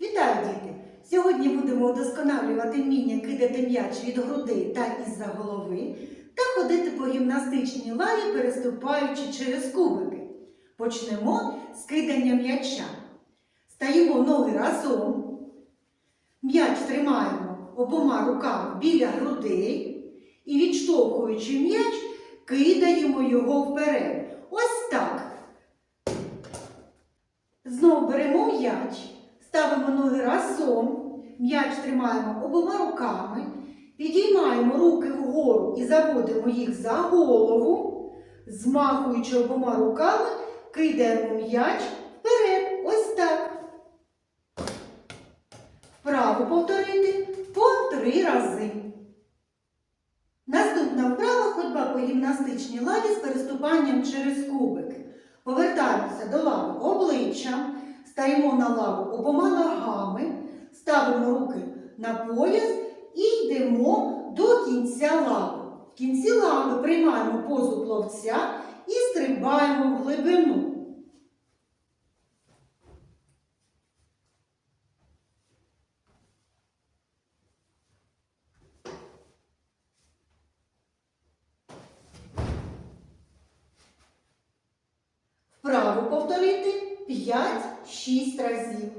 Вітаю, діти! Сьогодні будемо удосконалювати вміння кидати м'яч від грудей та із-за голови та ходити по гімнастичній лаві, переступаючи через кубики. Почнемо з кидання м'яча. Стаємо ноги разом. М'яч тримаємо обома руками біля грудей і, відштовхуючи м'яч, кидаємо його вперед. Ось так. Знову беремо м'яч, ставимо ноги разом, м'яч тримаємо обома руками, підіймаємо руки вгору і заводимо їх за голову, змахуючи обома руками, кидаємо м'яч вперед. Ось так. Вправо повторити по три рази. Наступна вправа ходьба по гімнастичній лаві з переступанням через кубики. Повертаємося до лави обличчям, стаємо на лаву обома ногами, ставимо руки на пояс і йдемо до кінця лави. В кінці лави приймаємо позу пловця і стрибаємо в глибину. Вправо повторити 5-6 разів.